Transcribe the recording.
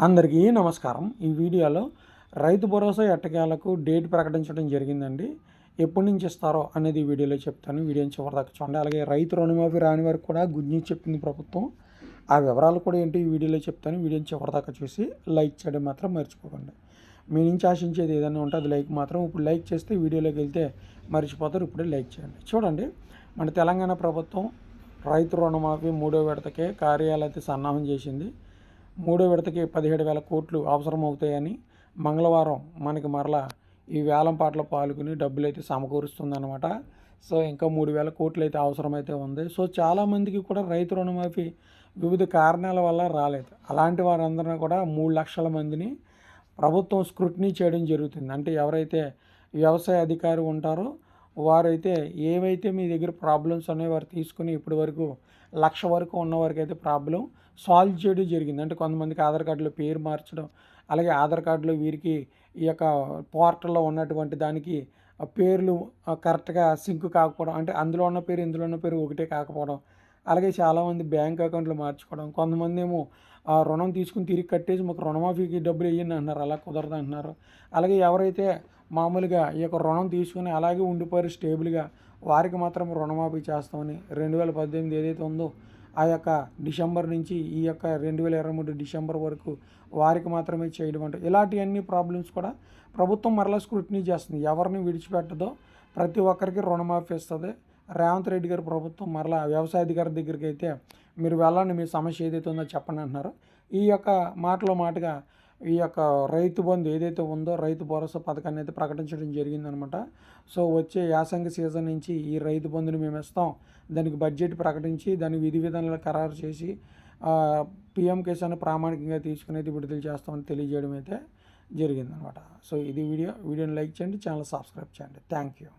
అందరికీ నమస్కారం. ఈ వీడియోలో రైతు భరోసా ఎట్టకేలకు డేట్ ప్రకటించడం జరిగిందండి. ఎప్పటి నుంచి ఇస్తారో అనేది వీడియోలో చెప్తాను. వీడియోని చివరిదాకా చూడండి. అలాగే రైతు రుణమాఫీ రాని వారికి కూడా గుడ్ న్యూస్ చెప్పింది ప్రభుత్వం. ఆ వివరాలు కూడా ఏంటి ఈ వీడియోలో చెప్తాను. వీడియోని చివరిదాకా చూసి లైక్ చేయడం మాత్రం మర్చిపోకండి. మీ నుంచి ఆశించేది ఏదైనా ఉంటే అది లైక్ మాత్రం ఇప్పుడు లైక్ చేస్తే వీడియోలోకి వెళ్తే మర్చిపోతారు. ఇప్పుడే లైక్ చేయండి. చూడండి. మన తెలంగాణ ప్రభుత్వం రైతు రుణమాఫీ మూడో విడతకే కార్యాలయతే సన్నాహం చేసింది. మూడో విడతకి పదిహేడు వేల కోట్లు అవసరం అవుతాయని మంగళవారం మనకి మరలా ఈ వేలంపాటలో పాల్గొని డబ్బులు అయితే సమకూరుస్తుందన్నమాట. సో ఇంకా మూడు వేల కోట్లు అయితే అవసరమైతే ఉంది. సో చాలామందికి కూడా రైతు రుణమాఫీ వివిధ కారణాల వల్ల రాలేదు. అలాంటి వారందరినీ కూడా మూడు లక్షల మందిని ప్రభుత్వం స్క్రూటినీ చేయడం జరుగుతుంది. అంటే ఎవరైతే వ్యవసాయ అధికారి ఉంటారో వారైతే ఏవైతే మీ దగ్గర ప్రాబ్లమ్స్ ఉన్నాయో వారు తీసుకుని ఇప్పటి వరకు లక్ష వరకు ఉన్న వారికి అయితే ప్రాబ్లం సాల్వ్ చేయడం జరిగింది. అంటే కొంతమందికి ఆధార్ కార్డులో పేరు మార్చడం అలాగే ఆధార్ కార్డులో వీరికి ఈ యొక్క పోర్టల్లో ఉన్నటువంటి దానికి పేర్లు కరెక్ట్గా సింక్ కాకపోవడం అంటే అందులో ఉన్న పేరు ఇందులో ఉన్న పేరు ఒకటే కాకపోవడం అలాగే చాలామంది బ్యాంక్ అకౌంట్లు మార్చుకోవడం కొంతమంది ఏమో ఆ రుణం తీసుకుని తిరిగి కట్టేసి మాకు రుణమాఫీకి డబ్బులు వేయండి అంటున్నారు అలా కుదరదు అంటున్నారు. అలాగే ఎవరైతే మామూలుగా ఈ యొక్క రుణం తీసుకుని అలాగే ఉండిపోయారు స్టేబుల్గా వారికి మాత్రం రుణమాఫీ చేస్తామని రెండు వేల పద్దెనిమిది ఏదైతే ఉందో ఆ యొక్క డిసెంబర్ నుంచి ఈ యొక్క రెండు వేల ఇరవై మూడు డిసెంబర్ వరకు వారికి మాత్రమే చేయడం అంటే. ఇలాంటి అన్ని ప్రాబ్లమ్స్ కూడా ప్రభుత్వం మరలా స్క్రూటినీ చేస్తుంది. ఎవరిని విడిచిపెట్టదో ప్రతి ఒక్కరికి రుణమాఫీ ఇస్తుంది. రేవంత్ రెడ్డి గారి ప్రభుత్వం మరలా వ్యవసాయ అధికారి దగ్గరికి అయితే మీరు వెళ్ళండి మీ సమస్య ఏదైతే ఉందో చెప్పండి అంటున్నారు. ఈ యొక్క మాటలో మాటగా ఈ యొక్క రైతు బంధు ఏదైతే ఉందో రైతు భరోసా పథకాన్ని అయితే ప్రకటించడం జరిగిందనమాట. సో వచ్చే యాసంగి సీజన్ నుంచి ఈ రైతు బంధుని మేము ఇస్తాం. దానికి బడ్జెట్ ప్రకటించి దాని విధి విధానాలు ఖరారు చేసి పిఎం కిసాన్ ప్రామాణికంగా తీసుకుని అయితే విడుదల చేస్తామని తెలియజేయడం అయితే జరిగిందనమాట. సో ఇది వీడియో. వీడియోని లైక్ చేయండి ఛానల్ సబ్స్క్రైబ్ చేయండి. Thank you.